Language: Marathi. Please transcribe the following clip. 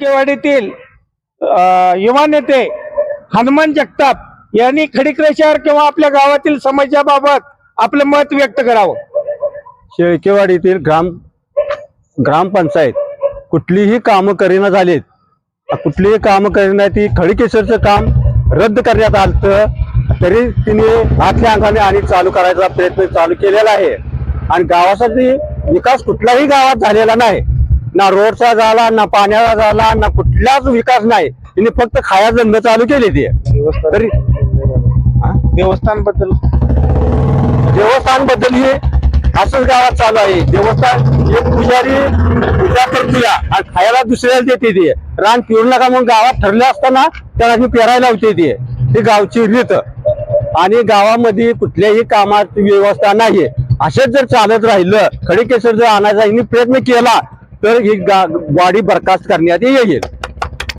केवाडीतील युवा नेते हनुमान जगताप यांनी खडीक्रेशावर किंवा आपल्या गावातील समस्याबाबत आपलं मत व्यक्त करावं. शेळकेवाडीतील ग्राम ग्रामपंचायत कुठलीही कामं करीना झालीत कुठलीही कामं करीना ती खडीकेसरचं काम रद्द करण्यात आलं तरी तिने आतल्या अंगाने आणि चालू करायचा प्रयत्न चालू केलेला आहे. आणि गावासाठी विकास कुठलाही गावात झालेला नाही. ना रोडचा झाला ना पाण्याचा झाला ना कुठलाच विकास नाही. तिने फक्त खाया धंदा चालू केली ती. तरी? देवस्थानबद्दल देवस्थानबद्दल हे असंच गावात चालू आहे. देवस्थान एक पुजारी पूजा करते आणि खायला दुसऱ्याला देते ती. रान पिऊ नका म्हणून गावात ठरले असताना त्याला पेरायला होते ती. ही गावची रीत. आणि गावामध्ये कुठल्याही कामात व्यवस्था नाही असेच जर चालत राहिलं खडीकेसर जर आणायचा प्रयत्न केला तर ही गा- वाडी बरखास्त करण्यात येईल.